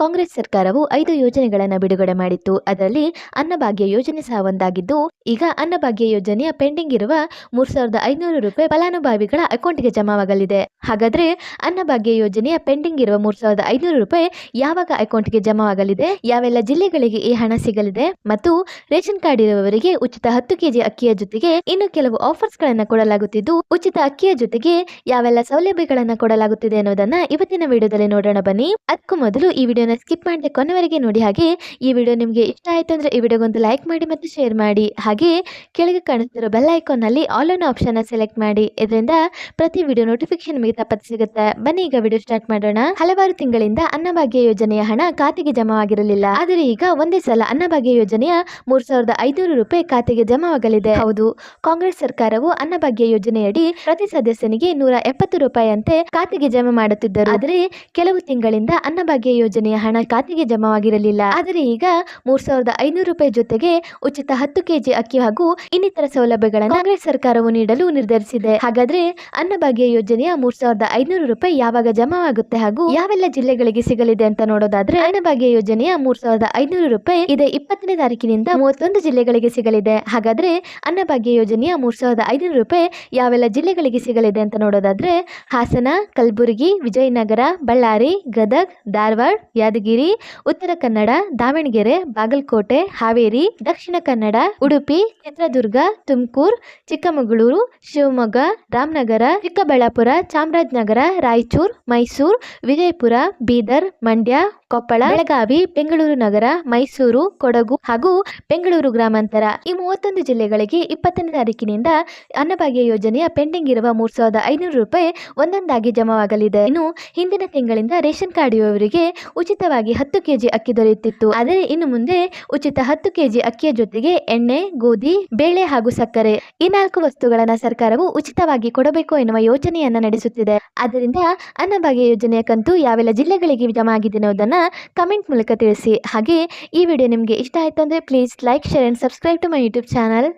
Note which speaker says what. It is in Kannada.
Speaker 1: ಕಾಂಗ್ರೆಸ್ ಸರ್ಕಾರವು ಐದು ಯೋಜನೆಗಳನ್ನು ಬಿಡುಗಡೆ ಮಾಡಿತ್ತು. ಅದರಲ್ಲಿ ಅನ್ನಭಾಗ್ಯ ಯೋಜನೆ ಸಹ ಒಂದಾಗಿದ್ದು, ಈಗ ಅನ್ನಭಾಗ್ಯ ಯೋಜನೆಯ ಪೆಂಡಿಂಗ್ ಇರುವ ಮೂರ್ ಸಾವಿರದ ಐನೂರು ರೂಪಾಯಿ ಫಲಾನುಭವಿಗಳ ಅಕೌಂಟ್ಗೆ ಜಮಾವಾಗಲಿದೆ. ಹಾಗಾದ್ರೆ ಅನ್ನಭಾಗ್ಯ ಯೋಜನೆಯ ಪೆಂಡಿಂಗ್ ಇರುವ ಮೂರ್ ಸಾವಿರದ ಐನೂರು ರೂಪಾಯಿ ಯಾವಾಗ ಅಕೌಂಟ್ಗೆ ಜಮಾವಾಗಲಿದೆ? ಯಾವೆಲ್ಲ ಜಿಲ್ಲೆಗಳಿಗೆ ಈ ಹಣ ಸಿಗಲಿದೆ? ಮತ್ತು ರೇಷನ್ ಕಾರ್ಡ್ ಇರುವವರಿಗೆ ಉಚಿತ ಹತ್ತು ಕೆಜಿ ಅಕ್ಕಿಯ ಜೊತೆಗೆ ಇನ್ನು ಕೆಲವು ಆಫರ್ಸ್ಗಳನ್ನು ಕೊಡಲಾಗುತ್ತಿದ್ದು, ಉಚಿತ ಅಕ್ಕಿಯ ಜೊತೆಗೆ ಯಾವೆಲ್ಲ ಸೌಲಭ್ಯಗಳನ್ನು ಕೊಡಲಾಗುತ್ತಿದೆ ಅನ್ನೋದನ್ನ ಇವತ್ತಿನ ವಿಡಿಯೋದಲ್ಲಿ ನೋಡೋಣ ಬನ್ನಿ. ಅದಕ್ಕೂ ಮೊದಲು ಈ ವಿಡಿಯೋನ ಸ್ಕಿಪ್ ಮಾಡದೆ ಕೊನೆವರೆಗೆ ನೋಡಿ. ಹಾಗೆ ಈ ವಿಡಿಯೋ ನಿಮಗೆ ಇಷ್ಟ ಆಯಿತು ಅಂದರೆ ಈ ವಿಡಿಯೋಗೊಂದು ಲೈಕ್ ಮಾಡಿ ಮತ್ತು ಶೇರ್ ಮಾಡಿ. ಹಾಗೆ ಕೆಳಗೆ ಕಾಣಿಸ್ತಿರೋ ಬೆಲ್ ಐಕಾನ್ನಲ್ಲಿ ಆಲ್ ಅನ್ ಆಪ್ಷನ್ನ ಸೆಲೆಕ್ಟ್ ಮಾಡಿ. ಇದರಿಂದ ಪ್ರತಿ ವಿಡಿಯೋ ನೋಟಿಫಿಕೇಶನ್ ನಿಮಗೆ ತಪ್ಪತ್ತು ಸಿಗುತ್ತೆ. ಬನ್ನಿ ಈಗ ವಿಡಿಯೋ ಸ್ಟಾರ್ಟ್ ಮಾಡೋಣ. ಹಲವಾರು ತಿಂಗಳಿಂದ ಅನ್ನಭಾಗ್ಯ ಯೋಜನೆಯ ಹಣ ಖಾತೆಗೆ ಜಮಾವಾಗಿರಲಿಲ್ಲ. ಆದರೆ ಈಗ ಒಂದೇ ಸಲ ಅನ್ನಭಾಗ್ಯ ಯೋಜನೆಯ ಮೂರು ಸಾವಿರದ ಐನೂರು ರೂಪಾಯಿ ಖಾತೆಗೆ ಜಮಾವಾಗಲಿದೆ. ಹೌದು, ಕಾಂಗ್ರೆಸ್ ಸರ್ಕಾರವು ಅನ್ನಭಾಗ್ಯ ಯೋಜನೆಯಡಿ ಪ್ರತಿ ಸದಸ್ಯನಿಗೆ ನೂರ ಎಪ್ಪತ್ತು ರೂಪಾಯಿಯಂತೆ ಖಾತೆಗೆ ಜಮಾ ಮಾಡುತ್ತಿದ್ದರು. ಆದರೆ ಕೆಲವು ತಿಂಗಳಿಂದ ಅನ್ನಭಾಗ್ಯ ಯೋಜನೆಯ ಹಣ ಖಾತೆಗೆ ಜಮಾವಾಗಿರಲಿಲ್ಲ. ಆದರೆ ಈಗ ಮೂರ್ ಸಾವಿರದ ಐನೂರು ರೂಪಾಯಿ ಜೊತೆಗೆ ಉಚಿತ ಹತ್ತು ಕೆಜಿ ಅಕ್ಕಿ ಹಾಗೂ ಇನ್ನಿತರ ಸೌಲಭ್ಯಗಳನ್ನು ಕಾಂಗ್ರೆಸ್ ಸರ್ಕಾರವು ನೀಡಲು ನಿರ್ಧರಿಸಿದೆ. ಹಾಗಾದ್ರೆ ಅನ್ನಭಾಗ್ಯ ಯೋಜನೆಯ ಮೂರ್ ಸಾವಿರದ ಐನೂರು ರೂಪಾಯಿ ಯಾವಾಗ ಜಮಾವಾಗುತ್ತೆ ಹಾಗೂ ಯಾವೆಲ್ಲ ಜಿಲ್ಲೆಗಳಿಗೆ ಸಿಗಲಿದೆ ಅಂತ ನೋಡೋದಾದ್ರೆ ಅನ್ನಭಾಗ್ಯ ಯೋಜನೆಯ ಮೂರ್ ಸಾವಿರದ ಐನೂರು ರೂಪಾಯಿ ಇದೇ ಇಪ್ಪತ್ತನೇ ತಾರೀಕಿನಿಂದ ಮೂವತ್ತೊಂದು ಜಿಲ್ಲೆಗಳಿಗೆ ಸಿಗಲಿದೆ. ಹಾಗಾದ್ರೆ ಅನ್ನಭಾಗ್ಯ ಯೋಜನೆಯ ಮೂರ್ ಸಾವಿರದ ಐನೂರು ರೂಪಾಯಿ ಯಾವೆಲ್ಲ ಜಿಲ್ಲೆಗಳಿಗೆ ಸಿಗಲಿದೆ ಅಂತ ನೋಡೋದಾದ್ರೆ ಹಾಸನ, ಕಲಬುರಗಿ, ವಿಜಯನಗರ, ಬಳ್ಳಾರಿ, ಗದಗ್, ಧಾರವಾಡ ಯಾದಗಿರಿ, ಉತ್ತರ ಕನ್ನಡ, ದಾವಣಗೆರೆ, ಬಾಗಲಕೋಟೆ, ಹಾವೇರಿ, ದಕ್ಷಿಣ ಕನ್ನಡ, ಉಡುಪಿ, ಚಿತ್ರದುರ್ಗ, ತುಮಕೂರು, ಚಿಕ್ಕಮಗಳೂರು, ಶಿವಮೊಗ್ಗ, ರಾಮನಗರ, ಚಿಕ್ಕಬಳ್ಳಾಪುರ, ಚಾಮರಾಜನಗರ, ರಾಯಚೂರು, ಮೈಸೂರು, ವಿಜಯಪುರ, ಬೀದರ್, ಮಂಡ್ಯ, ಕೊಪ್ಪಳ, ಬೆಳಗಾವಿ, ಬೆಂಗಳೂರು ನಗರ, ಮೈಸೂರು, ಕೊಡಗು ಹಾಗೂ ಬೆಂಗಳೂರು ಗ್ರಾಮಾಂತರ. ಈ ಮೂವತ್ತೊಂದು ಜಿಲ್ಲೆಗಳಿಗೆ ಇಪ್ಪತ್ತನೇ ತಾರೀಕಿನಿಂದ ಅನ್ನಭಾಗ್ಯ ಯೋಜನೆಯ ಪೆಂಡಿಂಗ್ ಇರುವ ಮೂರ್ ಸಾವಿರದ ಐನೂರು ರೂಪಾಯಿ ಒಂದೊಂದಾಗಿ ಜಮಾವಾಗಲಿದೆ. ಇನ್ನು ಹಿಂದಿನ ತಿಂಗಳಿಂದ ರೇಷನ್ ಕಾರ್ಡ್ ಇರುವವರಿಗೆ ಉಚಿತವಾಗಿ ಹತ್ತು ಕೆಜಿ ಅಕ್ಕಿ ದೊರೆಯುತ್ತಿತ್ತು. ಆದರೆ ಇನ್ನು ಮುಂದೆ ಉಚಿತ ಹತ್ತು ಕೆಜಿ ಅಕ್ಕಿಯ ಜೊತೆಗೆ ಎಣ್ಣೆ, ಗೋಧಿ, ಬೇಳೆ ಹಾಗೂ ಸಕ್ಕರೆ ಈ ನಾಲ್ಕು ವಸ್ತುಗಳನ್ನ ಸರ್ಕಾರವು ಉಚಿತವಾಗಿ ಕೊಡಬೇಕು ಎನ್ನುವ ಯೋಜನೆಯನ್ನ ನಡೆಸುತ್ತಿದೆ. ಆದ್ದರಿಂದ ಅನ್ನಭಾಗ್ಯ ಯೋಜನೆಯ ಕಂತು ಯಾವೆಲ್ಲ ಜಿಲ್ಲೆಗಳಿಗೆ ಜಮಾ ಆಗಿದೆ ಅನ್ನೋದನ್ನ ಕಮೆಂಟ್ ಮೂಲಕ ತಿಳಿಸಿ. ಹಾಗೆ ಈ ವಿಡಿಯೋ ನಿಮಗೆ ಇಷ್ಟ ಆಯ್ತು ಅಂದ್ರೆ please like share and subscribe to my YouTube channel